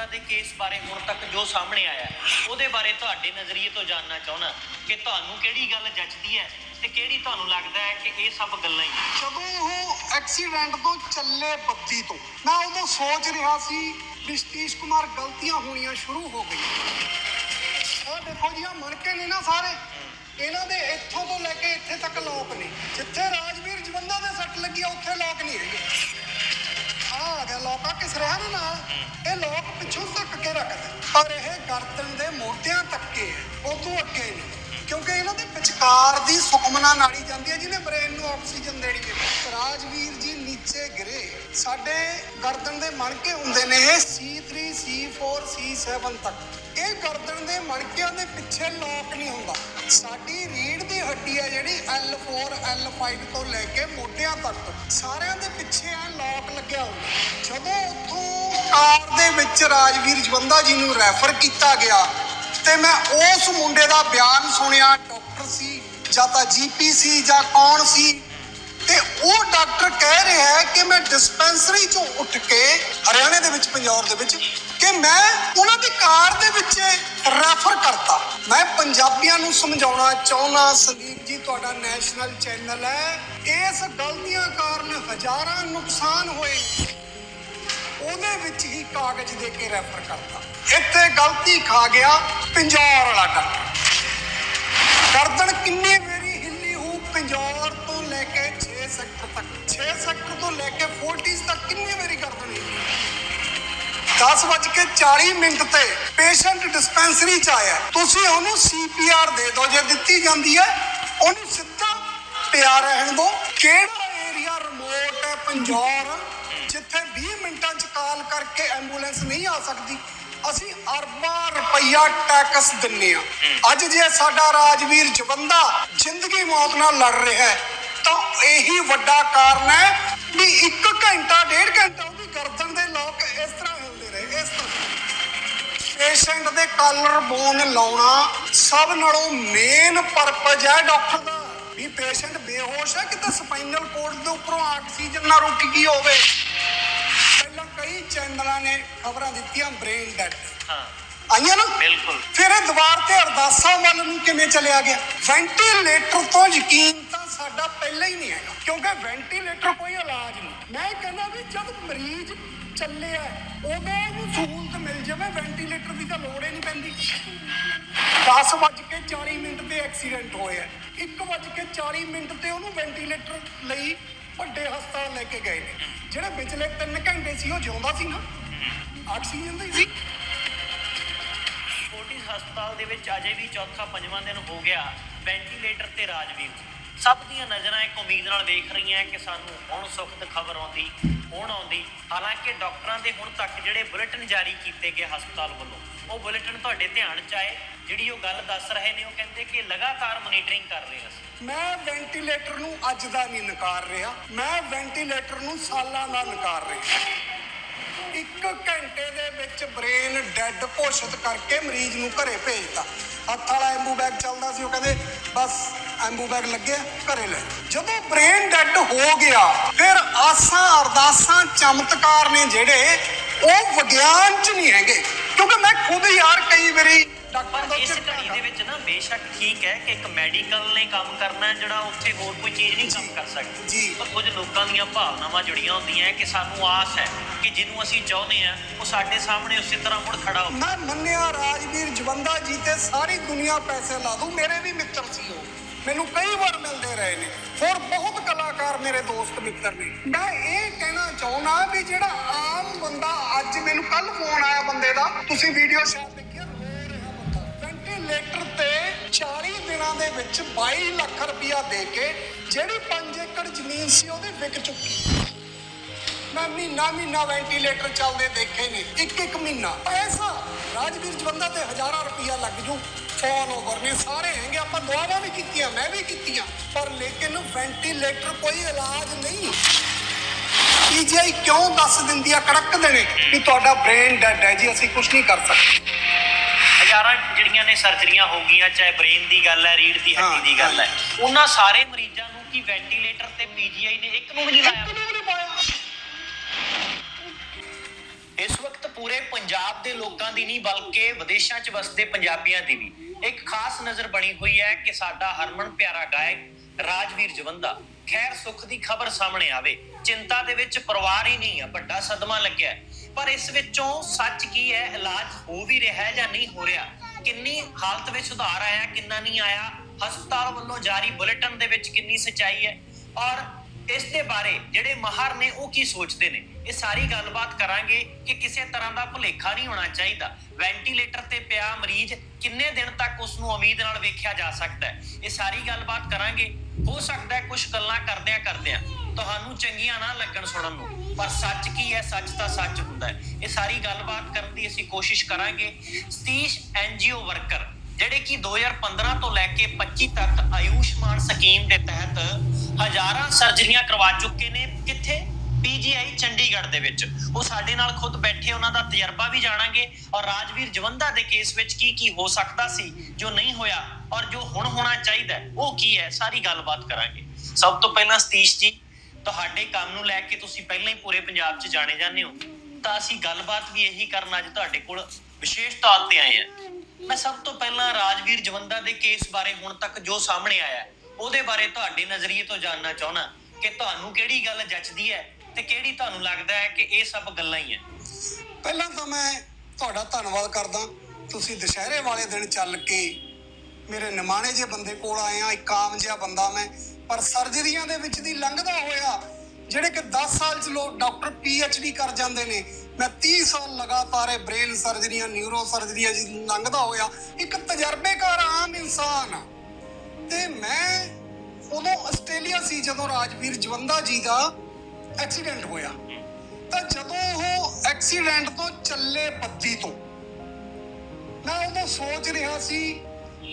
ਜਵੰਦਾ ਦੇ ਕੇਸ ਬਾਰੇ ਹੁਣ ਤੱਕ ਜੋ ਸਾਹਮਣੇ ਆਇਆ ਉਹਦੇ ਬਾਰੇ ਤੁਹਾਡੇ ਨਜ਼ਰੀਏ ਤੋਂ ਜਾਨਣਾ ਚਾਹੁੰਦਾ ਕਿ ਤੁਹਾਨੂੰ ਕਿਹੜੀ ਗੱਲ ਜੱਚਦੀ ਹੈ ਤੇ ਕਿਹੜੀ ਤੁਹਾਨੂੰ ਲੱਗਦਾ ਹੈ ਕਿ ਇਹ ਸਭ ਗੱਲਾਂ ਹੀ ਜਦੋਂ ਉਹ ਐਕਸੀਡੈਂਟ ਤੋਂ ਚੱਲੇ ਬੱਤੀ ਤੋਂ, ਮੈਂ ਉਦੋਂ ਸੋਚ ਰਿਹਾ ਸੀ ਵੀ ਸਤੀਸ਼ ਕੁਮਾਰ ਗਲਤੀਆਂ ਹੋਣੀਆਂ ਸ਼ੁਰੂ ਹੋ ਗਈਆਂ। ਉਹ ਦੇਖੋ ਜੀ ਆ ਮਣਕੇ ਨੇ ਨਾ ਸਾਰੇ, ਇਹਨਾਂ ਦੇ ਇੱਥੋਂ ਤੋਂ ਲੈ ਕੇ ਇੱਥੇ ਤੱਕ ਲੋਕ ਨੇ। ਜਿੱਥੇ ਰਾਜਵੀਰ ਜਵੰਦਾ ਦੇ ਸੱਟ ਲੱਗੀ ਉੱਥੇ ਲੋਕ ਨਹੀਂ ਹੈਗੇ। ਆ ਆ ਗਿਆ ਲੋਕਾ ਕਿਸ ਰਿਹਾ ਨਾ ਨਾਲ? ਇਹ ਲੋਕ ਪਿੱਛੋਂ ਧੱਕ ਕੇ ਰੱਖਦੇ। ਪਰ ਇਹ ਗਰਦਨ ਦੇ ਮੋਢਿਆਂ ਤੱਕੇ ਉਹ ਤੋਂ ਅੱਗੇ ਨਹੀਂ। ਕਿਉਂਕਿ ਇਹਨਾਂ ਦੇ ਵਿਚਕਾਰ ਦੀ ਸੁਖਮਨਾ ਨਾੜੀ ਜਾਂਦੀ ਹੈ, ਜਿਹਨੇ ਬ੍ਰੇਨ ਨੂੰ ਆਕਸੀਜਨ ਦੇਣੀ ਹੈ। ਰਾਜਵੀਰ ਜੀ ਨੀਚੇ ਗਿਰੇ। ਸਾਡੇ ਗਰਦਨ ਦੇ ਮਣਕੇ ਹੁੰਦੇ ਨੇ ਇਹ C3 C4 C7 ਤੱਕ। ਇਹ ਗਰਦਨ ਦੇ ਮਣਕਿਆਂ ਦੇ ਪਿੱਛੇ ਲੋਕ ਨਹੀਂ ਹੁੰਦਾ। ਸਾਡੀ ਰੀੜ ਦੀ ਹੱਡੀ ਹੈ ਜਿਹੜੀ L4 L5 ਤੋਂ ਲੈ ਕੇ ਮੋਢਿਆਂ ਤੱਕ। ਸਾਰਿਆਂ ਦੇ ਪਿੱਛੇ ਆ ਲੋਕ ਲੱਗਿਆ ਹੁੰਦਾ। ਜਦੋਂ ਉੱਥੋਂ ਕਾਰ ਦੇ ਵਿੱਚ ਰਾਜਵੀਰ ਜਵੰਦਾ ਜੀ ਨੂੰ ਰੈਫਰ ਕੀਤਾ ਗਿਆ ਤੇ ਮੈਂ ਉਸ ਮੁੰਡੇ ਦਾ ਬਿਆਨ ਸੁਣਿਆ, ਡਾਕਟਰ ਸੀ ਜਾਂ ਤਾਂ ਜੀਪੀ ਸੀ ਜਾਂ ਕੌਣ ਸੀ, ਤੇ ਉਹ ਡਾਕਟਰ ਕਹਿ ਰਿਹਾ ਹੈ ਕਿ ਮੈਂ ਡਿਸਪੈਂਸਰੀ ਚੋਂ ਉੱਠ ਕੇ ਹਰਿਆਣੇ ਦੇ ਵਿੱਚ, ਪੰਜਾਬ ਦੇ ਵਿੱਚ, ਕਿ ਮੈਂ ਉਹਨਾਂ ਦੀ ਕਾਰ ਦੇ ਵਿੱਚ ਰੈਫਰ ਕਰਤਾ। ਮੈਂ ਪੰਜਾਬੀਆਂ ਨੂੰ ਸਮਝਾਉਣਾ ਚਾਹੁੰਦਾ, ਸੰਦੀਪ ਜੀ, ਤੁਹਾਡਾ ਨੈਸ਼ਨਲ ਚੈਨਲ ਹੈ। ਇਸ ਗਲਤੀਆਂ ਕਾਰਨ ਹਜ਼ਾਰਾਂ ਨੁਕਸਾਨ ਹੋਏ। ਉਹਦੇ ਵਿੱਚ ਹੀ ਕਾਗਜ਼ ਦੇ ਕੇ ਰੈਫਰ ਕਰਤਾ। ਇੱਥੇ ਗਲਤੀ ਖਾ ਗਿਆ ਪਿੰਜੌਰ ਵਾਲਾ ਡਾਕਟਰ। ਗਰਦਨ ਕਿੰਨੀ ਵਾਰੀ ਹਿੱਲੀ ਹੋ ਪਿੰਜੌਰ ਤੋਂ ਲੈ ਕੇ 6 ਸੈਕਟਰ ਤੱਕ। 6 ਸੈਕਟਰ ਤੋਂ ਲੈ ਕੇ 40s ਤੱਕ ਕਿੰਨੀ ਵਾਰੀ ਗਰਦਨ ਹਿੱਲੀ 10 ਵੱਜ ਕੇ 40 ਮਿੰਟ ਤੇ ਪੇਸ਼ੈਂਟ ਡਿਸਪੈਂਸਰੀ ਚ ਆਇਆ। ਤੁਸੀਂ ਉਹਨੂੰ ਸੀਪੀਆਰ ਦੇ ਦਿਓ। ਜੇ ਦਿੱਤੀ ਜਾਂਦੀ ਹੈ, ਉਹਨੂੰ ਸਿੱਧਾ ਪਿਆ ਰਹਿਣ ਦਿਓ। ਕਿਹੜਾ ਏਰੀਆ ਰਿਮੋਟ ਹੈ? ਪੰਜੌਰ। ਕਰਕੇ ਐਂਬੂਲੈਂਸ ਨਹੀਂ ਆ ਸਕਦੀ। ਅਸੀਂ ਅਰਬਾਂ ਰੁਪਈਆ ਟੈਕਸ ਦਿੰਨੇ ਆ। ਅੱਜ ਜੇ ਸਾਡਾ ਰਾਜਵੀਰ ਜਵੰਦਾ ਜ਼ਿੰਦਗੀ ਮੌਤ ਨਾਲ ਲੜ ਰਿਹਾ ਹੈ, ਤਾਂ ਇਹੀ ਵੱਡਾ ਕਾਰਨ ਹੈ ਵੀ 1 ਘੰਟਾ, ਡੇਢ ਘੰਟਾ ਉਹਦੀ ਗਰਦਨ ਦੇ ਲੋਕ ਇਸ ਤਰ੍ਹਾਂ ਹਿਲਦੇ ਰਹੇ, ਇਸ ਤਰ੍ਹਾਂ। ਪੇਸ਼ੈਂਟ ਦੇ ਕਾਲਰ ਬੋਨ ਲਾਉਣਾ ਸਭ ਨਾਲੋਂ ਮੇਨ ਪਰਪਸ ਹੈ ਡਾਕਟਰ ਦਾ। ਵੀ ਪੇਸ਼ੈਂਟ ਬੇਹੋਸ਼ ਹੈ, ਕਿਤੇ ਸਪਾਈਨਲ ਕੋਰਡ ਦੇ ਉੱਪਰੋਂ ਆਕਸੀਜਨ ਨਾ ਰੁਕ ਗਈ ਹੋਵੇ। ਕਈ ਚੈਨਲਾਂ ਨੇ ਖਬਰਾਂ ਦਿੱਤੀਆਂ ਬ੍ਰੇਨ ਡੈਡ ਹਾਂ। ਆਈਆਂ ਨਾ? ਬਿਲਕੁਲ। ਫਿਰ ਇਹ ਦੀਵਾਰ ਤੇ ਅਰਦਾਸਾਂ ਵੱਲ ਨੂੰ ਕਿਵੇਂ ਚਲਿਆ ਗਿਆ? ਵੈਂਟੀਲੇਟਰ ਤੋਂ ਯਕੀਨ ਤਾਂ ਸਾਡਾ ਪਹਿਲਾਂ ਹੀ ਨਹੀਂ ਹੈਗਾ ਕਿਉਂਕਿ ਵੈਂਟੀਲੇਟਰ ਕੋਈ ਇਲਾਜ ਨਹੀਂ। ਮੈਂ ਕਹਿੰਦਾ ਵੀ ਜਦ ਮਰੀਜ਼ ਚੱਲਿਆ ਉਦੋਂ ਉਹਨੂੰ ਸਹੂਲਤ ਮਿਲ ਜਾਵੇ ਵੈਂਟੀਲੇਟਰ ਦੀ ਤਾਂ ਲੋੜ ਹੀ ਨਹੀਂ ਪੈਂਦੀ। 10 ਵੱਜ ਕੇ 40 ਮਿੰਟ ਤੇ ਐਕਸੀਡੈਂਟ ਹੋਇਆ। 1 ਵੱਜ ਕੇ 40 ਮਿੰਟ ਤੇ ਉਹਨੂੰ ਵੈਂਟੀਲੇਟਰ ਲਈ ਵੱਡੇ ਹਸਪਤਾਲ ਲੈ ਕੇ ਗਏ ਨੇ। ਜਿਹੜੇ ਵਿਚਲੇ 3 ਘੰਟੇ ਸੀ, ਉਹ ਜਿਉਂਦਾ ਸੀ ਨਾ। ਆਕਸੀਜਨ ਦਾ ਹੀ। ਸੀ ਫੋਰਟਿਸ ਹਸਪਤਾਲ ਦੇ ਵਿੱਚ ਅਜੇ ਵੀ ਚੌਥਾ, ਪੰਜਵਾਂ ਦਿਨ ਹੋ ਗਿਆ। ਵੈਂਟੀਲੇਟਰ ਤੇ ਰਾਜਵੀਰ। ਸਭ ਦੀਆਂ ਨਜ਼ਰਾਂ ਇੱਕ ਉਮੀਦ ਨਾਲ ਵੇਖ ਰਹੀਆਂ ਕਿ ਸਾਨੂੰ ਹੁਣ ਸੁਖਤ ਖਬਰ ਆਉਂਦੀ, ਹੁਣ ਆਉਂਦੀ। ਹਾਲਾਂਕਿ ਡਾਕਟਰਾਂ ਦੇ ਹੁਣ ਤੱਕ ਜਿਹੜੇ ਬੁਲੇਟਿਨ ਜਾਰੀ ਕੀਤੇ ਗਏ ਹਸਪਤਾਲ ਵੱਲੋਂ, ਉਹ ਬੁਲੇਟਿਨ ਤੁਹਾਡੇ ਧਿਆਨ 'ਚ ਆਏ। ਜਿਹੜੀ ਉਹ ਗੱਲ ਦੱਸ ਰਹੇ ਨੇ, ਉਹ ਕਹਿੰਦੇ ਕਿ ਲਗਾਤਾਰ ਮੋਨੀਟਰਿੰਗ ਕਰ ਰਹੇ ਅਸੀਂ। ਮੈਂ ਵੈਂਟੀਲੇਟਰ ਨੂੰ ਅੱਜ ਦਾ ਨਹੀਂ ਨਕਾਰ ਰਿਹਾ। ਮੈਂ ਵੈਂਟੀਲੇਟਰ ਨੂੰ ਸਾਲਾਂ ਦਾ ਨਕਾਰ ਰਿਹਾ। ਇੱਕ ਘੰਟੇ ਦੇ ਵਿੱਚ ਬ੍ਰੇਨ ਡੈੱਡ ਘੋਸ਼ਿਤ ਕਰਕੇ ਮਰੀਜ਼ ਨੂੰ ਘਰੇ ਭੇਜਤਾ। ਹੱਥ ਵਾਲਾ ਐਂਬੂ ਬੈਗ ਚੱਲਦਾ ਸੀ, ਉਹ ਕਹਿੰਦੇ, ਬਸ, ਐਂਬੂ ਬੈਗ ਲੱਗਿਆ, ਘਰੇ ਲੈ ਜਦੋਂ ਬ੍ਰੇਨ ਡੈੱਡ ਹੋ ਗਿਆ, ਫਿਰ ਆਸਾਂ ਅਰਦਾਸਾਂ ਚਮਤਕਾਰ ਨੇ ਜਿਹੜੇ, ਉਹ ਵਿਗਿਆਨ 'ਚ ਨਹੀਂ ਹੈਗੇ। ਕਿਉਂਕਿ ਮੈਂ ਖੁਦ ਯਾਰ ਕਈ ਵਾਰੀ ਡਾਕਟਰ ਦਾ ਇਸ ਘੜੀ ਦੇ ਵਿੱਚ ਨਾ ਬੇਸ਼ੱਕ ਠੀਕ ਹੈ ਕਿ ਇੱਕ ਮੈਡੀਕਲ ਨੇ ਕੰਮ ਕਰਨਾ ਜਿਹੜਾ ਉੱਥੇ ਹੋਰ ਕੋਈ ਚੀਜ਼ ਨਹੀਂ ਕੰਮ ਕਰ ਸਕਦੀ। ਜੀ। ਪਰ ਕੁਝ ਲੋਕਾਂ ਦੀਆਂ ਭਾਵਨਾਵਾਂ ਜੁੜੀਆਂ ਹੁੰਦੀਆਂ ਕਿ ਸਾਨੂੰ ਆਸ ਹੈ ਕਿ ਜਿਹਨੂੰ ਅਸੀਂ ਚਾਹੁੰਦੇ ਆ ਉਹ ਸਾਡੇ ਸਾਹਮਣੇ ਉਸੇ ਤਰ੍ਹਾਂ ਮੁੜ ਖੜਾ ਹੋ ਮੈਂ ਮੰਨਿਆ ਰਾਜਵੀਰ ਜਵੰਦਾ ਜੀ ਤੇ ਸਾਰੀ ਦੁਨੀਆ ਪੈਸੇ ਲਾ ਦੂ ਮੇਰੇ ਵੀ ਮਿੱਤਰ ਸੀ ਉਹ। ਮੈਨੂੰ ਕਈ ਵਾਰ ਮਿਲਦੇ ਰਹੇ ਨੇ। ਹੋਰ ਬਹੁਤ ਕਲਾਕਾਰ ਮੇਰੇ ਦੋਸਤ ਮਿੱਤਰ ਨੇ। ਮੈਂ ਇਹ ਕਹਿਣਾ ਚਾਹੁੰਦਾ ਵੀ ਜਿਹੜਾ ਆਮ ਬੰਦਾ ਅੱਜ ਮੈਨੂੰ ਕੱਲ ਫੋਨ ਆਇਆ ਬੰਦੇ ਦਾ ਤੁਸੀਂ ਵੀਡੀਓ ਸ਼ਾਇਦ ਦੇ ਵਿੱਚ 22 ਲੱਖ ਰੁਪਇਆ ਦੇ ਕੇ ਜਿਹੜੀ 5 ਏਕੜ ਜ਼ਮੀਨ ਸੀ ਉਹਦੀ ਵਿਕ ਚੁੱਕੀ। ਮੈਂ ਮਹੀਨਾ ਮਹੀਨਾ ਵੈਂਟੀਲੇਟਰ ਚੱਲਦੇ ਦੇਖੇ ਨੇ, ਇੱਕ ਇੱਕ ਮਹੀਨਾ। ਪੈਸਾ ਰਾਜਵੀਰ ਜਵੰਦਾ ਤੇ ਹਜ਼ਾਰਾਂ ਰੁਪਇਆ ਲੱਗ ਜੂ। ਫੋਨ ਓਵਰ ਨੇ ਸਾਰੇ ਹੈਗੇ, ਆਪਾਂ ਦੁਆਵਾਂ ਵੀ ਕੀਤੀਆਂ, ਮੈਂ ਵੀ ਕੀਤੀਆਂ, ਪਰ ਲੇਕਿਨ ਵੈਂਟੀਲੇਟਰ ਕੋਈ ਇਲਾਜ ਨਹੀਂ। ਪੀਜੀਆਈ ਕਿਉਂ ਦੱਸ ਦਿੰਦੀ ਆ, ਕੜਕ ਦੇਣੇ, ਵੀ ਤੁਹਾਡਾ ਬ੍ਰੇਨ ਡੈਡ ਹੈ ਜੀ, ਅਸੀਂ ਕੁਝ ਨਹੀਂ ਕਰ ਸਕਦੇ। ਹਜ਼ਾਰਾਂ ਜਿਹੜੀਆਂ ਨੇ ਸਰਜਰੀਆਂ ਹੋ ਗਈਆਂ ਚਾਹੇ ਬ੍ਰੇਨ ਦੀ ਗੱਲ ਹੈ ਰੀੜ ਦੀ ਹੱਡੀ ਦੀ ਗੱਲ ਹੈ। ਉਹਨਾਂ ਸਾਰੇ ਮਰੀਜ਼ਾਂ ਨੂੰ ਕੀ ਵੈਂਟੀਲੇਟਰ ਤੇ ਪੀਜੀਆਈ ਨੇ ਇੱਕ ਨੂੰ ਵੀ ਨਹੀਂ ਲਾਇਆ ਇੱਕ ਨੂੰ ਵੀ ਨਹੀਂ ਪਾਇਆ ਇਸ ਵਕਤ ਪੂਰੇ ਪੰਜਾਬ ਦੇ ਲੋਕਾਂ ਦੀ ਨਹੀਂ ਬਲਕਿ ਵਿਦੇਸ਼ਾਂ 'ਚ ਵਸਦੇ ਪੰਜਾਬੀਆਂ ਦੀ ਵੀ ਇੱਕ ਖਾਸ ਨਜ਼ਰ ਬਣੀ ਹੋਈ ਹੈ ਕਿ ਸਾਡਾ ਹਰਮਨ ਪਿਆਰਾ ਗਾਇਕ ਰਾਜਵੀਰ ਜਵੰਦਾ ਖੈਰ ਸੁੱਖ ਦੀ ਖਬਰ ਸਾਹਮਣੇ ਆਵੇ ਚਿੰਤਾ ਦੇ ਵਿੱਚ ਪਰਿਵਾਰ ਹੀ ਨਹੀਂ ਆ ਵੱਡਾ ਸਦਮਾ ਲੱਗਿਆ। ਪਰ ਇਸ ਵਿੱਚੋਂ ਸੱਚ ਕੀ ਹੈ? ਇਲਾਜ ਹੋ ਵੀ ਰਿਹਾ ਹੈ ਜਾਂ ਨਹੀਂ ਹੋ ਰਿਹਾ? ਕਿੰਨੀ ਹਾਲਤ ਵਿੱਚ ਸੁਧਾਰ ਆਇਆ, ਕਿੰਨਾ ਨਹੀਂ ਆਇਆ? ਹਸਪਤਾਲ ਵੱਲੋਂ ਜਾਰੀ ਬੁਲੇਟਿਨ ਦੇ ਵਿੱਚ ਕਿੰਨੀ ਸਚਾਈ ਹੈ? ਔਰ ਇਸ ਦੇ ਬਾਰੇ ਜਿਹੜੇ ਮਾਹਰ ਨੇ, ਉਹ ਕੀ ਸੋਚਦੇ ਨੇ? ਇਹ ਸਾਰੀ ਗੱਲਬਾਤ ਕਰਾਂਗੇ ਕਿ ਕਿਸੇ ਤਰ੍ਹਾਂ ਦਾ ਭੁਲੇਖਾ ਨਹੀਂ ਹੋਣਾ ਚਾਹੀਦਾ। ਵੈਂਟੀਲੇਟਰ ਤੇ ਪਿਆ ਮਰੀਜ਼ ਕਿੰਨੇ ਦਿਨ ਤੱਕ ਉਸ ਨੂੰ ਉਮੀਦ ਨਾਲ ਵੇਖਿਆ ਜਾ ਸਕਦਾ ਹੈ? ਇਹ ਸਾਰੀ ਗੱਲਬਾਤ ਕਰਾਂਗੇ। ਹੋ ਸਕਦਾ ਹੈ ਕੁਝ ਗੱਲਾਂ ਕਰਦਿਆਂ ਕਰਦਿਆਂ ਤੁਹਾਨੂੰ ਚੰਗੀਆਂ ਨਾ ਲੱਗਣ ਸੁਣਨ ਨੂੰ। ਪਰ ਸੱਚ ਕੀ ਹੈ? ਸੱਚ ਤਾਂ ਸੱਚ ਹੁੰਦਾ ਹੈ। ਇਹ ਸਾਰੀ ਗੱਲਬਾਤ ਕਰਨ ਦੀ ਅਸੀਂ ਕੋਸ਼ਿਸ਼ ਕਰਾਂਗੇ। ਸਤੀਸ਼ ਐਨਜੀਓ ਵਰਕਰ, ਜਿਹੜੇ ਕਿ 2015 ਤੋਂ ਲੈ ਕੇ 25 ਤੱਕ ਆਯੁਸ਼ਮਾਨ ਸਕੀਮ ਦੇ ਤਹਿਤ ਹਜ਼ਾਰਾਂ ਸਰਜਰੀਆਂ ਕਰਵਾ ਚੁੱਕੇ ਨੇ। ਕਿੱਥੇ? ਪੀਜੀਆਈ ਚੰਡੀਗੜ੍ਹ ਦੇ ਵਿੱਚ। ਉਹ ਸਾਡੇ ਨਾਲ ਖੁਦ ਬੈਠੇ, ਉਹਨਾਂ ਦਾ ਤਜਰਬਾ ਵੀ ਜਾਣਾਂਗੇ। ਔਰ ਰਾਜਵੀਰ ਜਵੰਦਾ ਦੇ ਕੇਸ ਵਿੱਚ ਕੀ ਕੀ ਹੋ ਸਕਦਾ ਸੀ, ਜੋ ਨਹੀਂ ਹੋਇਆ ਔਰ ਜੋ ਹੁਣ ਹੋਣਾ ਚਾਹੀਦਾ ਉਹ ਕੀ ਹੈ? ਸਾਰੀ ਗੱਲਬਾਤ ਕਰਾਂਗੇ। ਸਭ ਤੋਂ ਪਹਿਲਾਂ ਸਤੀਸ਼ ਜੀ ਤੁਹਾਡੇ ਕੰਮ ਨੂੰ ਲੈ ਕੇ ਤੁਸੀਂ ਪਹਿਲਾਂ ਹੀ ਪੂਰੇ ਪੰਜਾਬ 'ਚ ਜਾਣੇ ਜਾਂਦੇ ਹੋ, ਤਾਂ ਅਸੀਂ ਗੱਲਬਾਤ ਵੀ ਇਹੀ ਕਰਨ ਅੱਜ ਤੁਹਾਡੇ ਕੋਲ ਵਿਸ਼ੇਸ਼ ਤੌਰ ਤੇ ਆਏ ਹਾਂ। ਮੈਂ ਸਭ ਤੋਂ ਪਹਿਲਾਂ ਰਾਜਵੀਰ ਜਵੰਦਾ ਦੇ ਕੇਸ ਬਾਰੇ ਹੁਣ ਤੱਕ ਜੋ ਸਾਹਮਣੇ ਆਇਆ, ਉਹਦੇ ਬਾਰੇ ਤੁਹਾਡੇ ਨਜ਼ਰੀਏ ਤੋਂ ਜਾਨਣਾ ਚਾਹਣਾ ਕਿ ਤੁਹਾਨੂੰ ਕਿਹੜੀ ਗੱਲ ਜੱਚਦੀ ਹੈ ਤੇ ਕਿਹੜੀ ਤੁਹਾਨੂੰ ਲੱਗਦਾ ਹੈ ਕਿ ਇਹ ਸਭ ਗੱਲਾਂ ਹੀ ਹੈ। ਪਹਿਲਾਂ ਤਾਂ ਮੈਂ ਤੁਹਾਡਾ ਧੰਨਵਾਦ ਕਰਦਾ। ਤੁਸੀਂ ਦੁਸ਼ਹਿਰੇ ਵਾਲੇ ਦਿਨ ਚੱਲ ਕੇ ਮੇਰੇ ਨਿਮਾਣੇ ਜੇ ਬੰਦੇ ਕੋਲ ਆਏ ਆ ਇੱਕ ਆਮ ਜਿਹਾ ਬੰਦਾ ਮੈਂ। ਪਰ ਸਰਜਰੀਆਂ ਦੇ ਵਿੱਚ ਦੀ ਲੰਘਦਾ ਹੋਇਆ, ਜਿਹੜੇ ਕਿ 10 ਸਾਲ ਚ ਲੋਕ ਡਾਕਟਰ ਪੀ ਐਚ ਡੀ ਕਰ ਜਾਂਦੇ ਨੇ, ਮੈਂ 30 ਸਾਲ ਲਗਾਤਾਰ ਇਹ ਬ੍ਰੇਨ ਸਰਜਰੀਆਂ ਨਿਊਰੋ ਸਰਜਰੀਆਂ ਜੀ ਲੰਘਦਾ ਹੋਇਆ, ਇੱਕ ਤਜਰਬੇਕਾਰ ਆਮ ਇਨਸਾਨ ਆ। ਤੇ ਮੈਂ ਉਦੋਂ ਆਸਟ੍ਰੇਲੀਆ ਸੀ, ਜਦੋਂ ਰਾਜਵੀਰ ਜਵੰਦਾ ਜੀ ਦਾ ਐਕਸੀਡੈਂਟ ਹੋਇਆ। ਤਾਂ ਜਦੋਂ ਉਹ ਐਕਸੀਡੈਂਟ ਤੋਂ ਚੱਲੇ ਪੱਤੀ ਤੋਂ, ਮੈਂ ਉਦੋਂ ਸੋਚ ਰਿਹਾ ਸੀ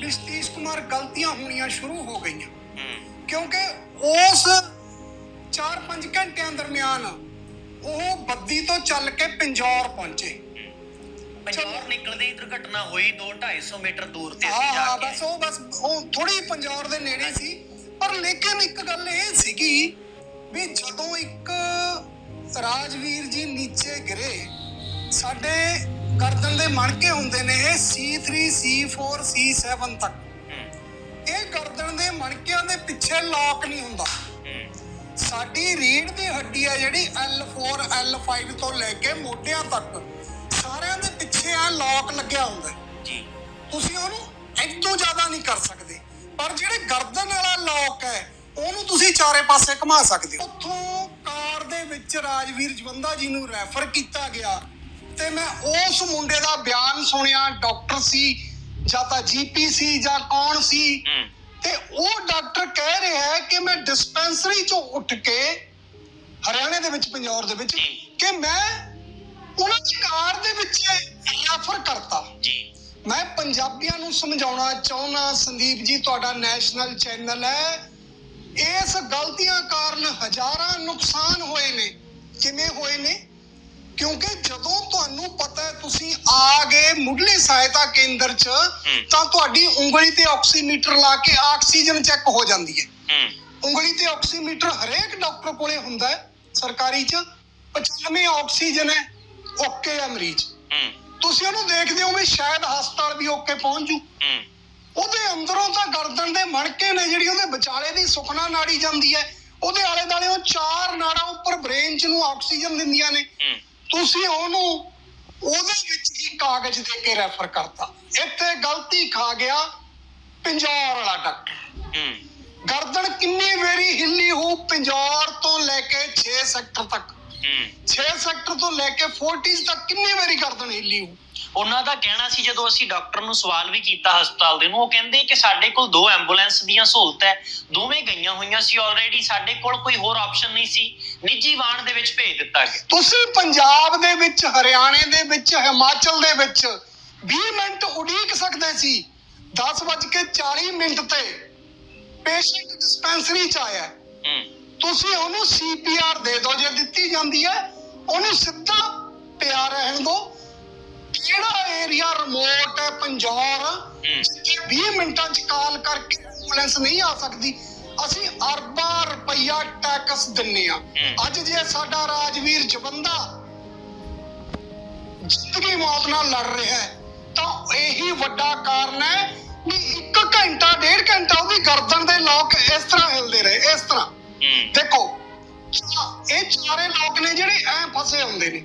ਵੀ ਸਤੀਸ਼ ਕੁਮਾਰ ਗਲਤੀਆਂ ਹੋਣੀਆਂ ਸ਼ੁਰੂ ਹੋ ਗਈਆਂ। ਕਿਉਂਕਿ ਉਸ 4-5 ਘੰਟਿਆਂ ਦਰਮਿਆਨ ਉਹ ਬੱਦੀ ਤੋਂ ਚੱਲ ਕੇ ਪਿੰਜੌਰ ਪਹੁੰਚੇ। ਪੰਜੌਰ ਨਿਕਲਦੇ ਹੀ ਦੁਰਘਟਨਾ ਹੋਈ 2-250 ਮੀਟਰ ਦੂਰ ਤੇ ਅਸੀਂ ਜਾ ਕੇ। ਬਸ ਉਹ ਬਸ ਉਹ ਥੋੜੀ ਪੰਜੌਰ ਦੇ ਨੇੜੇ ਸੀ। ਪਰ ਲੇਕਿਨ ਇੱਕ ਗੱਲ ਇਹ ਸੀਗੀ ਵੀ ਜਦੋਂ ਇੱਕ ਰਾਜਵੀਰ ਜੀ ਨੀਚੇ ਗਿਰੇ ਸਾਡੇ ਗਰਦਨ ਦੇ ਮਣਕੇ ਹੁੰਦੇ ਨੇ ਇਹ C3 C4 C7 ਤੱਕ। ਦੇ ਮਣਕਿਆਂ ਦੇ ਪਿੱਛੇ ਲੌਕ ਨਹੀਂ ਹੁੰਦਾ। ਸਾਡੀ ਰੀੜ ਦੀ ਹੱਡੀ ਆ ਜਿਹੜੀ L4 L5 ਤੋਂ ਲੈ ਕੇ ਮੋਢਿਆਂ ਤੱਕ। ਸਾਰਿਆਂ ਦੇ ਪਿੱਛੇ ਆ ਲੌਕ ਲੱਗਿਆ ਹੁੰਦਾ। ਜੀ। ਤੁਸੀਂ ਉਹਨੂੰ ਇਦੋਂ ਜ਼ਿਆਦਾ ਨਹੀਂ ਕਰ ਸਕਦੇ। ਪਰ ਜਿਹੜੇ ਗਰਦਨ ਵਾਲਾ ਲੌਕ ਹੈ ਉਹਨੂੰ ਤੁਸੀਂ ਚਾਰੇ ਪਾਸੇ ਘੁਮਾ ਸਕਦੇ ਹੋ। ਉੱਥੋਂ ਕਾਰ ਦੇ ਵਿੱਚ ਰਾਜਵੀਰ ਜਵੰਦਾ ਜੀ ਨੂੰ ਰੈਫਰ ਕੀਤਾ ਗਿਆ। ਤੇ ਮੈਂ ਉਸ ਮੁੰਡੇ ਦਾ ਬਿਆਨ ਸੁਣਿਆ ਡਾਕਟਰ ਸੀ ਜਾਂ ਤਾਂ ਜੀਪੀ ਸੀ ਜਾਂ ਕੌਣ ਸੀ? ਤੇ ਉਹ ਡਾਕਟਰ ਕਹਿ ਰਿਹਾ ਹੈ ਕਿ ਮੈਂ ਡਿਸਪੈਂਸਰੀ ਚੋਂ ਉੱਠ ਕੇ ਹਰਿਆਣੇ ਦੇ ਵਿੱਚ ਪੰਜੌਰ ਦੇ ਵਿੱਚ। ਕਿ ਮੈਂ ਉਹਨਾਂ ਦੀ ਕਾਰ ਦੇ ਵਿੱਚ ਰੈਫਰ ਕਰਤਾ। ਜੀ। ਮੈਂ ਪੰਜਾਬੀਆਂ ਨੂੰ ਸਮਝਾਉਣਾ ਚਾਹੁੰਦਾ ਸੰਦੀਪ ਜੀ ਤੁਹਾਡਾ ਨੈਸ਼ਨਲ ਚੈਨਲ ਹੈ। ਇਸ ਗਲਤੀਆਂ ਕਾਰਨ ਹਜ਼ਾਰਾਂ ਨੁਕਸਾਨ ਹੋਏ ਨੇ। ਕਿਵੇਂ ਹੋਏ ਨੇ? ਕਿਉਂਕਿ ਜਦੋਂ ਤੁਹਾਨੂੰ ਪਤਾ ਹੈ ਤੁਸੀਂ ਆ ਗਏ ਮੁੱਢਲੀ ਸਹਾਇਤਾ ਕੇਂਦਰ 'ਚ ਤਾਂ ਤੁਹਾਡੀ ਉਂਗਲੀ ਤੇ ਆਕਸੀਮੀਟਰ ਲਾ ਕੇ ਆਕਸੀਜਨ ਚੈੱਕ ਹੋ ਜਾਂਦੀ ਹੈ। ਉਂਗਲੀ ਤੇ ਆਕਸੀਮੀਟਰ ਹਰੇਕ ਡਾਕਟਰ ਕੋਲੇ ਹੁੰਦਾ ਹੈ ਸਰਕਾਰੀ 'ਚ। 95 ਆਕਸੀਜਨ ਹੈ ਓਕੇ ਹੈ ਮਰੀਜ਼। ਤੁਸੀਂ ਉਹਨੂੰ ਦੇਖਦੇ ਹੋ ਵੀ ਸ਼ਾਇਦ ਹਸਪਤਾਲ ਵੀ ਓਕੇ ਪਹੁੰਚ ਜੂ। ਉਹਦੇ ਅੰਦਰੋਂ ਤਾਂ ਗਰਦਨ ਦੇ ਮਣਕੇ ਨੇ ਜਿਹੜੀ ਉਹਦੇ ਵਿਚਾਲੇ ਦੀ ਸੁਖਨਾ ਨਾੜੀ ਜਾਂਦੀ ਹੈ ਉਹਦੇ ਆਲੇ ਦਾਲੇ ਉਹ ਚਾਰ ਨਾੜਾਂ ਉੱਪਰ ਬ੍ਰੇਨ ਚ ਨੂੰ ਆਕਸੀਜਨ ਦਿੰਦੀਆਂ ਨੇ। ਤੁਸੀਂ ਉਹਨੂੰ ਉਹਦੇ ਵਿੱਚ ਹੀ ਕਾਗਜ਼ ਦੇ ਕੇ ਰੈਫਰ ਕਰਤਾ। ਇੱਥੇ ਗਲਤੀ ਖਾ ਗਿਆ ਪਿੰਜੌਰ ਵਾਲਾ ਡਾਕਟਰ ਹੂੰ। ਗਰਦਨ ਕਿੰਨੀ ਵੇਰੀ ਹਿੱਲੀ ਹੋ ਪਿੰਜੌਰ ਤੋਂ ਲੈ ਕੇ 6 ਸੈਕਟਰ ਤੱਕ। ਹੂੰ। 6 ਸੈਕਟਰ ਤੋਂ ਲੈ ਕੇ 40s ਤੱਕ ਕਿੰਨੀ ਵੇਰੀ ਗਰਦਨ ਹਿੱਲੀ ਹੋ ਉਹਨਾਂ ਦਾ ਕਹਿਣਾ ਸੀ ਜਦੋਂ ਅਸੀਂ ਡਾਕਟਰ ਨੂੰ ਸਵਾਲ ਵੀ ਕੀਤਾ ਹਸਪਤਾਲ ਦੇ ਨੂੰ ਉਹ ਕਹਿੰਦੇ ਕਿ ਸਾਡੇ ਕੋਲ ਦੋ ਐਂਬੂਲੈਂਸ ਦੀਆਂ ਸਹੂਲਤ ਹੈ। ਦੋਵੇਂ ਗਈਆਂ ਹੋਈਆਂ ਸੀ ਆਲਰੇਡੀ ਸਾਡੇ ਕੋਲ ਕੋਈ ਹੋਰ ਆਪਸ਼ਨ ਨਹੀਂ ਸੀ। ਨਿੱਜੀ ਵਾਹਨ ਦੇ ਵਿੱਚ ਭੇਜ ਦਿੱਤਾ ਗਿਆ। ਤੁਸੀਂ ਪੰਜਾਬ ਦੇ ਵਿੱਚ ਹਰਿਆਣੇ ਦੇ ਵਿੱਚ ਹਿਮਾਚਲ ਦੇ ਵਿੱਚ 20 ਮਿੰਟ ਉਡੀਕ ਸਕਦੇ ਸੀ। 10:40 ਮਿੰਟ ਤੇ ਪੇਸ਼ੈਂਟ ਡਿਸਪੈਂਸਰੀ ਚ ਆਇਆ ਤੁਸੀਂ ਉਹਨੂੰ ਸੀਪੀਆਰ ਦੇ ਦਿਓ ਜੇ ਦਿੱਤੀ ਜਾਂਦੀ ਹੈ ਉਹਨੂੰ ਸਿੱਧਾ ਪਿਆ ਰਹਿਣ ਦਿਓ। ਕਿਹੜਾ ਏਰੀਆ ਰਿਮੋਟ ਹੈ ਪੰਜੌਰ ਜਿੱਥੇ 20 ਮਿੰਟਾਂ ਚ ਕਾਲ ਕਰਕੇ ਐਂਬੂਲੈਂਸ ਨਹੀਂ ਆ ਸਕਦੀ ਅਸੀਂ ਅਰਬਾਂ ਰੁਪਈਆ ਟੈਕਸ ਦਿੰਨੇ ਆ। ਅੱਜ ਜੇ ਸਾਡਾ ਰਾਜਵੀਰ ਜਵੰਦਾ ਜ਼ਿੰਦਗੀ ਮੌਤ ਨਾਲ ਲੜ ਰਿਹਾ ਹੈ ਤਾਂ ਇਹੀ ਵੱਡਾ ਕਾਰਨ ਹੈ ਵੀ ਇੱਕ ਘੰਟਾ ਡੇਢ ਘੰਟਾ ਉਹਦੀ ਗਰਦਨ ਦੇ ਲੋਕ ਇਸ ਤਰ੍ਹਾਂ ਹਿਲਦੇ ਰਹੇ ਇਸ ਤਰ੍ਹਾਂ। ਦੇਖੋ ਇਹ ਚਾਰੇ ਲੋਕ ਨੇ ਜਿਹੜੇ ਐ ਫਸੇ ਹੁੰਦੇ ਨੇ।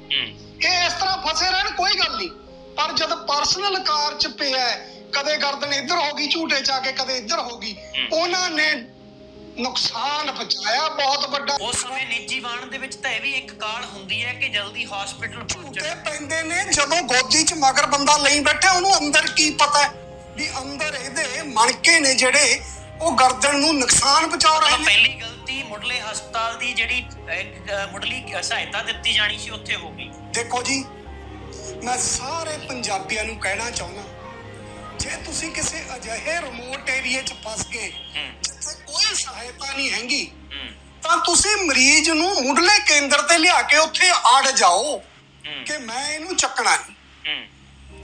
ਇਹ ਇਸ ਤਰ੍ਹਾਂ ਫਸੇ ਰਹਿਣ ਕੋਈ ਗੱਲ ਨਹੀਂ। ਪਰ ਜਦ ਪਰਸਨਲ ਕਾਰ ਚ ਪਿਆ ਕਦੇ ਗਰਦਨ ਇੱਧਰ ਹੋ ਗਈ ਝੂਟੇ ਚ ਆ ਕੇ ਕਦੇ ਇੱਧਰ ਹੋ ਗਈ। ਉਹਨਾਂ ਨੇ ਨੁਕਸਾਨ ਪਹੁੰਚਾਇਆ ਬਹੁਤ ਵੱਡਾ। ਉਸ ਸਮੇਂ ਨਿੱਜੀ ਵਾਹਨ ਦੇ ਵਿੱਚ ਤਾਂ ਇਹ ਵੀ ਇੱਕ ਕਾਲ ਹੁੰਦੀ ਹੈ ਕਿ ਜਲਦੀ ਹਸਪੀਟਲ ਪਹੁੰਚੋ ਝੂਟੇ ਪੈਂਦੇ ਨੇ ਜਦੋਂ ਗੋਦੀ ਚ ਮਗਰ ਬੰਦਾ ਲਈ ਬੈਠਾ ਉਹਨੂੰ ਅੰਦਰ ਕੀ ਪਤਾ ਹੈ ਵੀ ਅੰਦਰ ਇਹਦੇ ਮਣਕੇ ਨੇ ਜਿਹੜੇ ਉਹ ਗਰਦਨ ਨੂੰ ਨੁਕਸਾਨ ਪਹੁੰਚਾ ਰਹੇ ਨੇ। ਪਹਿਲੀ ਗਲਤੀ ਮੁੱਢਲੇ ਹਸਪਤਾਲ ਦੀ ਜਿਹੜੀ ਮੁੱਢਲੀ ਸਹਾਇਤਾ ਦਿੱਤੀ ਜਾਣੀ ਸੀ ਉੱਥੇ ਹੋ ਗਈ। ਦੇਖੋ ਜੀ ਮੈਂ ਸਾਰੇ ਪੰਜਾਬੀਆਂ ਨੂੰ ਕਹਿਣਾ ਚਾਹੁੰਦਾ ਜੇ ਤੁਸੀਂ ਕਿਸੇ ਅਜਿਹੇ ਰਿਮੋਟ ਏਰੀਆ 'ਚ ਫਸ ਗਏ ਜਿੱਥੇ ਕੋਈ ਸਹਾਇਤਾ ਨਹੀਂ ਹੈਗੀ ਤਾਂ ਤੁਸੀਂ ਮਰੀਜ਼ ਨੂੰ ਮੁੱਢਲੇ ਕੇਂਦਰ ਤੇ ਲਿਆ ਕੇ ਉੱਥੇ ਅੜ ਜਾਓ ਕਿ ਮੈਂ ਇਹਨੂੰ ਚੱਕਣਾ ਹੂੰ।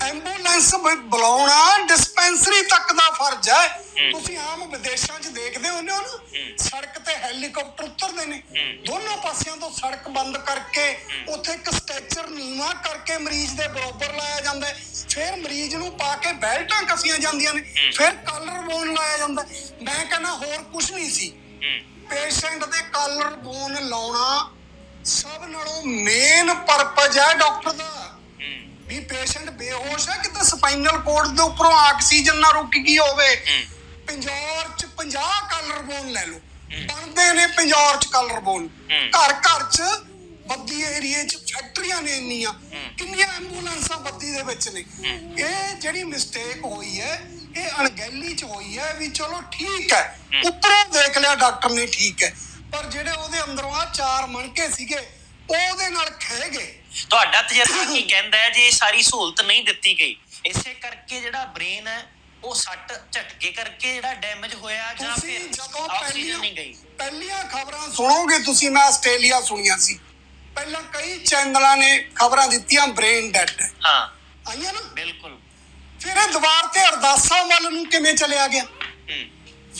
ਐਂਬੂਲੈਂਸ ਬੁਲਾਉਣਾ ਡਿਸਪੈਂਸਰੀ ਤੱਕ ਦਾ ਫਰਜ਼ ਹੈ। ਤੁਸੀਂ ਆਮ ਵਿਦੇਸ਼ਾਂ 'ਚ ਦੇਖਦੇ ਹੋ ਨਾ। ਸੜਕ ਤੇ ਹੈਲੀਕਾਪਟਰ ਉਤਰਦੇ ਨੇ। ਦੋਨੋਂ ਪਾਸਿਆਂ ਤੋਂ ਸੜਕ ਬੰਦ ਕਰਕੇ ਉੱਥੇ ਇੱਕ ਸਟ੍ਰੈਚਰ ਨੀਵਾ ਕਰਕੇ ਮਰੀਜ਼ ਦੇ ਬਰੋਬਰ ਲਾਇਆ ਜਾਂਦਾ ਫਿਰ ਮਰੀਜ਼ ਨੂੰ ਪਾ ਕੇ ਬੈਲਟਾਂ ਕੱਸੀਆਂ ਜਾਂਦੀਆਂ ਨੇ। ਫਿਰ ਕਾਲਰ ਬੋਨ ਲਾਇਆ ਜਾਂਦਾ। ਮੈਂ ਕਹਿੰਦਾ ਹੋਰ ਕੁਝ ਨਹੀਂ ਸੀ। ਪੇਸ਼ੈਂਟ ਦੇ ਕਾਲਰ ਬੋਨ ਲਾਉਣਾ ਸਭ ਨਾਲੋਂ ਮੇਨ ਪਰਪਸ ਹੈ ਡਾਕਟਰ ਦਾ। ਵੀ ਪੇਸ਼ੈਂਟ ਬੇਹੋਸ਼ ਹੈ ਕਿਤੇ ਸਪਾਈਨਲ ਕੋਰਡ ਦੇ ਉੱਪਰੋਂ ਆਕਸੀਜਨ ਨਾ ਰੁਕ ਗਈ ਹੋਵੇ। ਪਿੰਜੌਰ ਚ 50 ਕਲਰ ਬੋਨ ਲੈ ਲਓ। ਬਣਦੇ ਨੇ ਪਿੰਜੌਰ ਚ ਕਲਰ ਬੋਨ ਹੂੰ। ਘਰ ਘਰ ਚ ਬੱਦੀ ਏਰੀਏ ਚ ਫੈਕਟਰੀਆਂ ਨੇ ਇੰਨੀਆਂ। ਕਿੰਨੀਆਂ ਐਂਬੂਲੈਂਸਾਂ ਬੱਦੀ ਦੇ ਵਿੱਚ ਨੇ। ਇਹ ਜਿਹੜੀ ਮਿਸਟੇਕ ਹੋਈ ਹੈ ਇਹ ਅਣਗਹਿਲੀ ਚ ਹੋਈ ਹੈ ਵੀ ਚਲੋ ਠੀਕ ਹੈ। ਉੱਪਰੋਂ ਦੇਖ ਲਿਆ ਡਾਕਟਰ ਨੇ ਠੀਕ ਹੈ। ਪਰ ਜਿਹੜੇ ਉਹਦੇ ਅੰਦਰੋਂ ਆ ਚਾਰ ਮਣਕੇ ਸੀਗੇ ਉਹ ਉਹਦੇ ਨਾਲ ਖਹਿ ਗਏ। ਤੁਹਾਡਾ ਤਜਰਬਾ ਕੀ ਕਹਿੰਦਾ ਹੈ ਜੇ ਇਹ ਸਾਰੀ ਸਹੂਲਤ ਨਹੀਂ ਦਿੱਤੀ ਗਈ? ਇਸੇ ਕਰਕੇ ਜਿਹੜਾ ਬ੍ਰੇਨ ਹੈ ਉਹ ਸੱਟ ਝਟਕੇ ਕਰਕੇ ਜਿਹੜਾ ਡੈਮੇਜ ਹੋਇਆ ਜਾਂ ਤੁਸੀਂ ਫਿਰ ਜਦੋਂ ਆਕਸੀਜਨ ਨਹੀਂ ਗਈ। ਪਹਿਲੀਆਂ ਪਹਿਲੀਆਂ ਖਬਰਾਂ ਸੁਣੋਗੇ ਤੁਸੀਂ ਮੈਂ ਆਸਟ੍ਰੇਲੀਆ ਸੁਣੀਆਂ ਸੀ। ਪਹਿਲਾਂ ਕਈ ਚੈਨਲਾਂ ਨੇ ਖਬਰਾਂ ਦਿੱਤੀਆਂ ਬ੍ਰੇਨ ਡੈਡ ਹੈ। ਆਈਆਂ ਨਾ? ਬਿਲਕੁਲ। ਫਿਰ ਇਹ ਦੀਵਾਰ ਤੇ ਅਰਦਾਸਾਂ ਵੱਲ ਨੂੰ ਕਿਵੇਂ ਚਲਿਆ ਗਿਆ? ਹੂੰ।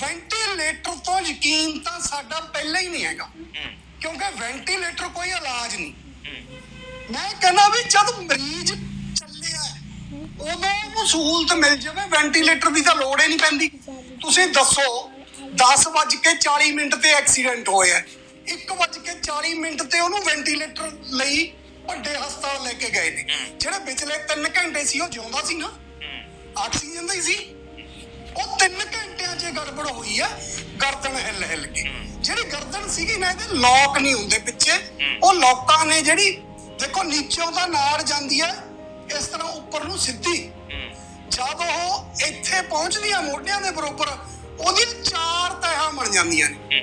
ਵੈਂਟੀਲੇਟਰ ਤੋਂ ਯਕੀਨ ਤਾਂ ਸਾਡਾ ਪਹਿਲਾਂ ਹੀ ਨਹੀਂ ਹੈਗਾ। ਹੂੰ। ਕਿਉਂਕਿ ਵੈਂਟੀਲੇਟਰ ਕੋਈ ਇਲਾਜ ਨਹੀਂ। ਹੂੰ। ਮੈਂ ਕਹਿੰਦਾ ਵੀ ਜਦ ਮਰੀਜ਼ ਚੱਲਿਆ ਉਦੋਂ ਉਹਨੂੰ ਸਹੂਲਤ ਮਿਲ ਜਾਵੇ ਵੈਂਟੀਲੇਟਰ ਦੀ ਤਾਂ ਲੋੜ ਹੀ ਨਹੀਂ ਪੈਂਦੀ। ਤੁਸੀਂ ਦੱਸੋ 10 ਵੱਜ ਕੇ 40 ਮਿੰਟ ਤੇ ਐਕਸੀਡੈਂਟ ਹੋਇਆ 1 ਵੱਜ ਕੇ 40 ਮਿੰਟ ਤੇ ਉਹਨੂੰ ਵੈਂਟੀਲੇਟਰ ਲਈ ਵੱਡੇ ਹਸਪਤਾਲ ਲੈ ਕੇ ਗਏ ਨੇ। ਜਿਹੜੇ ਵਿਚਲੇ 3 ਘੰਟੇ ਸੀ ਉਹ ਜਿਉਂਦਾ ਸੀ ਨਾ। ਆਕਸੀਜਨ ਦਾ ਹੀ ਸੀ। ਉਹ 3 ਘੰਟਿਆਂ 'ਚ ਗੜਬੜ ਹੋਈ ਹੈ ਗਰਦਨ ਹਿੱਲ ਹਿੱਲ ਕੇ ਜਿਹੜੀ ਗਰਦਨ ਸੀਗੀ ਨਾ ਇਹਦੇ ਲੋਕ ਨਹੀਂ ਹੁੰਦੇ ਪਿੱਛੇ। ਉਹ ਲੋਕਾਂ ਨੇ ਜਿਹੜੀ ਦੇਖੋ ਨੀਚੋਂ ਤਾਂ ਨਾੜ ਜਾਂਦੀ ਹੈ, ਇਸ ਤਰ੍ਹਾਂ ਉੱਪਰ ਨੂੰ ਸਿੱਧੀ। ਹੂੰ ਜਦ ਉਹ ਇੱਥੇ ਪਹੁੰਚਦੀ ਆ ਮੋਢਿਆਂ ਦੇ ਬਰੋਬਰ ਉਹਦੀ ਚਾਰ ਤਹਾਂ ਬਣ ਜਾਂਦੀਆਂ ਨੇ।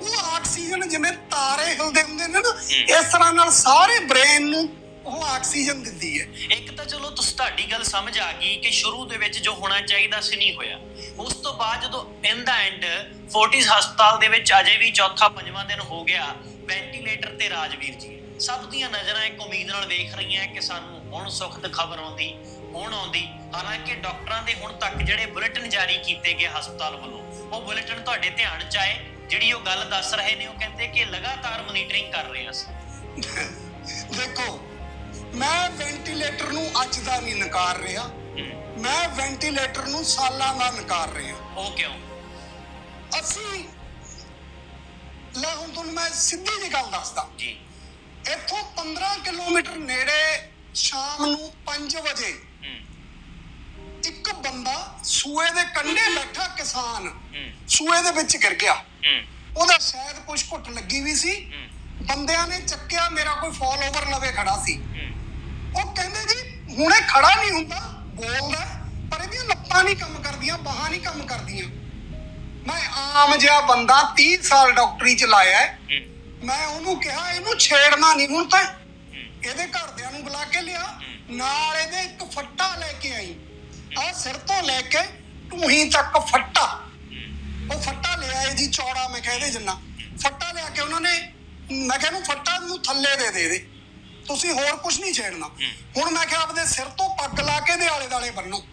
ਉਹ ਆਕਸੀਜਨ ਜਿਵੇਂ ਤਾਰੇ ਹਿਲਦੇ ਹੁੰਦੇ ਨੇ ਨਾ, ਇਸ ਤਰ੍ਹਾਂ ਨਾਲ ਸਾਰੇ ਬ੍ਰੇਨ ਨੂੰ ਉਹ ਆਕਸੀਜਨ ਦਿੰਦੀ ਹੈ। ਇੱਕ ਤਾਂ ਚਲੋ ਤੁਸੀਂ ਤੁਹਾਡੀ ਗੱਲ ਸਮਝ ਆ ਗਈ ਕਿ ਸ਼ੁਰੂ ਦੇ ਵਿੱਚ ਜੋ ਹੋਣਾ ਚਾਹੀਦਾ ਸੀ ਨਹੀਂ ਹੋਇਆ। ਉਸ ਤੋਂ ਬਾਅਦ ਜਦੋਂ ਇਨ ਦਾ ਐਂਡ ਫੋਰਟਿਸ ਹਸਪਤਾਲ ਦੇ ਵਿੱਚ ਅਜੇ ਵੀ ਚੌਥਾ ਪੰਜਵਾਂ ਦਿਨ ਹੋ ਗਿਆ ਵੈਂਟੀਲੇਟਰ ਤੇ ਰਾਜਵੀਰ ਜੀ। ਸਭ ਦੀਆਂ ਨਜ਼ਰਾਂ ਇੱਕ ਉਮੀਦ ਨਾਲ ਵੇਖ ਰਹੀਆਂ ਕਿ ਸਾਨੂੰ ਹੁਣ ਸੁਖਦ ਖਬਰ ਆਉਂਦੀ ਹੁਣ ਆਉਂਦੀ। ਹਾਲਾਂਕਿ ਡਾਕਟਰਾਂ ਦੇ ਹੁਣ ਤੱਕ ਜਿਹੜੇ ਬੁਲੇਟਿਨ ਜਾਰੀ ਕੀਤੇ ਗਏ ਹਸਪਤਾਲ ਵੱਲੋਂ ਉਹ ਬੁਲੇਟਿਨ ਤੁਹਾਡੇ ਧਿਆਨ ਚ ਆਏ ਜਿਹੜੀ ਉਹ ਗੱਲ ਦੱਸ ਰਹੇ ਨੇ ਉਹ ਕਹਿੰਦੇ ਕਿ ਲਗਾਤਾਰ ਮੋਨੀਟਰਿੰਗ ਕਰ ਰਹੇ ਅਸੀਂ। ਦੇਖੋ ਮੈਂ ਵੈਂਟੀਲੇਟਰ ਨੂੰ ਅੱਜ ਦਾ ਨਹੀਂ ਨਕਾਰ ਰਿਹਾ। ਮੈਂ ਵੈਂਟੀਲੇਟਰ ਨੂੰ ਸਾਲਾਂ ਦਾ ਨਕਾਰ ਰਿਹਾ। ਉਹ ਕਿਉਂ? ਅਸੀਂ ਲੈ ਹੁਣ ਤੁਹਾਨੂੰ ਮੈਂ ਸਿੱਧੀ ਜੀ ਗੱਲ ਦੱਸਦਾ। ਜੀ। ਇੱਥੋਂ 15 ਕਿਲੋਮੀਟਰ ਨੇੜੇ ਸ਼ਾਮ ਨੂੰ 5 ਵਜੇ ਇੱਕ ਬੰਦਾ ਸੂਏ ਦੇ ਕੰਢੇ ਬੈਠਾ ਕਿਸਾਨ। ਸੂਏ ਦੇ ਵਿੱਚ ਗਿਰ ਗਿਆ। ਉਹਦਾ ਸ਼ਾਇਦ ਕੁਝ ਘੁੱਟ ਲੱਗੀ ਵੀ ਸੀ। ਬੰਦਿਆਂ ਨੇ ਚੱਕਿਆ, ਮੇਰਾ ਕੋਈ ਫਾਲੋਵਰ ਲਵੇ ਖੜਾ ਸੀ। ਉਹ ਕਹਿੰਦੇ ਜੀ, ਹੁਣੇ ਖੜਾ ਨਹੀਂ ਹੁੰਦਾ, ਬੋਲਦਾ ਪਰ ਇਹਦੀਆਂ ਲੱਤਾਂ ਨਹੀਂ ਕੰਮ ਕਰਦੀਆਂ, ਬਾਹਾਂ ਨਹੀਂ ਕੰਮ ਕਰਦੀਆਂ। ਮੈਂ ਆਮ ਜਿਹਾ ਬੰਦਾ 30 ਸਾਲ ਡਾਕਟਰੀ ਚ ਲਾਇਆ ਹੈ। ਮੈਂ ਉਹਨੂੰ ਕਿਹਾ ਇਹਨੂੰ ਛੇੜਨਾ ਨਹੀਂ ਹੁਣ ਤਾਂ। ਇਹਦੇ ਘਰਦਿਆਂ ਨੂੰ ਬੁਲਾ ਕੇ ਲਿਆ। ਨਾਲ ਇਹਦੇ ਇੱਕ ਫੱਟਾ ਲੈ ਕੇ ਆਈ। ਆ ਸਿਰ ਤੋਂ ਲੈ ਕੇ ਢੂਹੀ ਤੱਕ ਫੱਟਾ। ਉਹ ਫੱਟਾ ਲਿਆ ਇਹ ਜੀ ਚੌੜਾ ਮੈਂ ਕਿਹਾ ਇਹਦੇ ਜਿੰਨਾ। ਫੱਟਾ ਲਿਆ ਕੇ ਉਹਨਾਂ ਨੇ ਮੈਂ ਕਿਹਾ ਇਹਨੂੰ ਫੱਟਾ ਨੂੰ ਥੱਲੇ ਦੇ ਦੇ ਦੇ। ਤੁਸੀਂ ਹੋਰ ਕੁਝ ਨਹੀਂ ਛੇੜਨਾ। ਹੁਣ ਮੈਂ ਕਿਹਾ ਆਪਦੇ ਸਿਰ ਤੋਂ ਪੱਗ ਲਾ ਕੇ ਦੇ ਆਲੇ ਦਾਲੇ ਬੰਨੋ।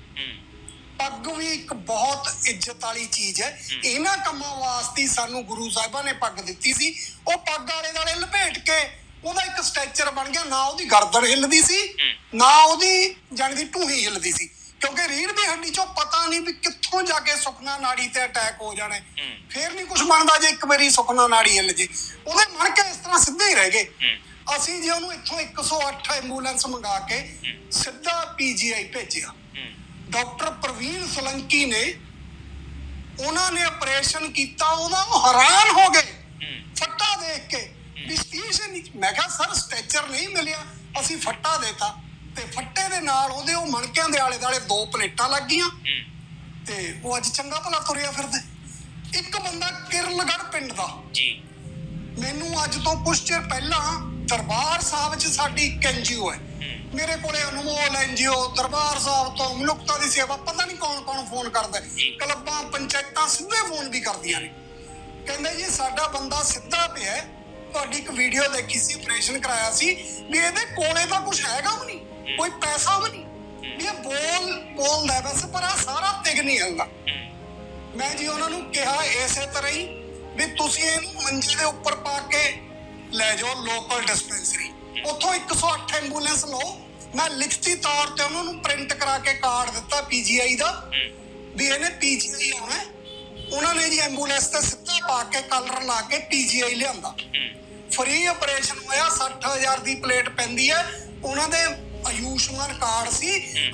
ਪੱਗ ਵੀ ਇੱਕ ਬਹੁਤ ਇੱਜ਼ਤ ਵਾਲੀ ਚੀਜ਼ ਹੈ। ਇਹਨਾਂ ਕੰਮਾਂ ਵਾਸਤੇ ਸਾਨੂੰ ਗੁਰੂ ਸਾਹਿਬਾਂ ਨੇ ਪੱਗ ਦਿੱਤੀ ਸੀ। ਉਹ ਪੱਗ ਵਾਲੇ ਦਾਲੇ ਲਪੇਟ ਕੇ ਉਹਦਾ ਇੱਕ ਸਟ੍ਰੈਚਰ ਬਣ ਗਿਆ ਨਾ ਉਹਦੀ ਗਰਦਨ ਹਿੱਲਦੀ ਸੀ। ਨਾ ਉਹਦੀ ਜਾਣੀ ਦੀ ਢੂਹੀ ਹਿੱਲਦੀ ਸੀ। ਕਿਉਂਕਿ ਰੀੜ ਦੀ ਹੱਡੀ ਚੋਂ ਪਤਾ ਨਹੀਂ ਵੀ ਕਿੱਥੋਂ ਜਾ ਕੇ ਸੁਖਨਾ ਨਾੜੀ ਤੇ ਅਟੈਕ ਹੋ ਜਾਣਾ। ਫੇਰ ਨਹੀਂ ਕੁਝ ਬਣਦਾ ਜੇ ਇੱਕ ਵਾਰੀ ਸੁਖਨਾ ਨਾੜੀ ਹਿੱਲ ਜੇ। ਉਹਦੇ ਮਣ ਕੇ ਇਸ ਤਰ੍ਹਾਂ ਸਿੱਧੇ ਹੀ ਰਹਿ ਗਏ। ਅਸੀਂ ਜੀ ਉਹਨੂੰ ਇੱਥੋਂ 108 ਐਂਬੂਲੈਂਸ ਮੰਗਾ ਕੇ ਸਿੱਧਾ ਪੀਜੀਆਈ ਭੇਜਿਆ। ਡਾਕਟਰ ਪ੍ਰਵੀਨ ਸਲੰਕੀ ਨੇ ਉਹਨਾਂ ਨੇ ਆਪਰੇਸ਼ਨ ਕੀਤਾ ਉਹਨਾਂ ਨੂੰ ਹੈਰਾਨ ਹੋ ਗਏ। ਫੱਟਾ ਦੇਖ ਕੇ। ਵੀ ਸਟੇਸ਼ਨ ਮੈਂ ਕਿਹਾ ਸਰ ਸਟ੍ਰੈਚਰ ਨਹੀਂ ਮਿਲਿਆ। ਅਸੀਂ ਫੱਟਾ ਦੇਤਾ। ਤੇ ਫੱਟੇ ਦੇ ਨਾਲ ਉਹਦੇ ਉਹ ਮਣਕਿਆਂ ਦੇ ਆਲੇ ਦਾਲੇ ਦੋ ਪਲੇਟਾਂ ਲੱਗ ਗਈਆਂ ਤੇ ਉਹ ਅੱਜ ਚੰਗਾ ਭਲਾ ਤੁਰਿਆ ਫਿਰਦਾ। ਇੱਕ ਬੰਦਾ ਕਿਰਲਗੜ ਪਿੰਡ ਦਾ। ਜੀ। ਮੈਨੂੰ ਅੱਜ ਤੋਂ ਕੁਝ ਚਿਰ ਪਹਿਲਾਂ ਦਰਬਾਰ ਸਾਹਿਬ 'ਚ ਸਾਡੀ ਇੱਕ ਐਨਜੀਓ ਹੂੰ। ਮੇਰੇ ਕੋਲੇ ਅਨਮੋਲ ਐਨਜੀਓ ਦਰਬਾਰ ਸਾਹਿਬ ਤੋਂ ਮਨੁੱਖਤਾ ਦੀ ਸੇਵਾ ਪਤਾ ਨਹੀਂ ਕੌਣ ਕੌਣ ਫੋਨ ਕਰਦਾ। ਕਲੱਬਾਂ ਪੰਚਾਇਤਾਂ ਸਿੱਧੇ ਫੋਨ ਵੀ ਕਰਦੀਆਂ ਨੇ। ਕਹਿੰਦੇ ਜੀ ਸਾਡਾ ਬੰਦਾ ਸਿੱਧਾ ਪਿਆ। ਤੁਹਾਡੀ ਇੱਕ ਵੀਡੀਓ ਦੇਖੀ ਸੀ ਆਪਰੇਸ਼ਨ ਕਰਾਇਆ ਸੀ। ਵੀ ਇਹਦੇ ਕੋਲੇ ਤਾਂ ਕੁਝ ਹੈਗਾ ਵੀ ਨਹੀਂ ਕੋਈ ਪੈਸਾ ਵੀ ਨਹੀਂ। ਵੀ ਇਹ ਬੋਲ ਬੋਲਦਾ ਵੈਸੇ ਪਰ ਆ ਸਾਰਾ ਤਿਗ ਨਹੀਂ ਹਿਲਦਾ। ਮੈਂ ਜੀ ਉਹਨਾਂ ਨੂੰ ਕਿਹਾ ਇਸੇ ਤਰ੍ਹਾਂ ਹੀ ਵੀ ਤੁਸੀਂ ਇਹਨੂੰ ਮੰਜੇ ਦੇ ਉੱਪਰ ਪਾ ਕੇ ਲੈ ਜਾਓ ਲੋਕਲ ਡਿਸਪੈਂਸਰੀ ਉੱਥੋਂ 108 ਐਂਬੂਲੈਂਸ ਲਓ। ਮੈਂ ਲਿਖਤੀ ਤੌਰ ਤੇ ਉਹਨਾਂ ਨੂੰ ਪ੍ਰਿੰਟ ਕਰਾ ਕੇ ਕਾਰਡ ਦਿੱਤਾ ਪੀਜੀਆਈ ਦਾ ਵੀ ਇਹਨੇ ਪੀਜੀਆਈ ਆਉਣਾ। ਉਹਨਾਂ ਨੇ ਜੀ ਐਂਬੂਲੈਂਸ ਤੇ ਸਿੱਧਾ ਪਾ ਕੇ ਕਲਰ ਲਾ ਕੇ ਪੀਜੀਆਈ ਲਿਆਂਦਾ। ਫ੍ਰੀ ਆਪਰੇਸ਼ਨ ਹੋਇਆ 60000 ਦੀ ਪਲੇਟ ਪੈਂਦੀ ਹੈ। ਉਹਨਾਂ ਦੇ ਆਯੁਸ਼ਮਾਨ ਕਾਰਡ ਸੀ।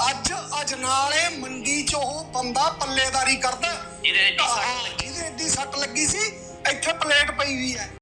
ਅੱਜ ਅੱਜ ਨਾਲੇ ਮੰਡੀ 'ਚ ਉਹ ਬੰਦਾ ਪੱਲੇਦਾਰੀ ਕਰਦਾ। ਜਿਹਦੇ ਜਿਹਦੇ ਏਡੀ ਸੱਟ ਲੱਗੀ ਸੀ ਇੱਥੇ ਪਲੇਟ ਪਈ ਹੋਈ ਹੈ।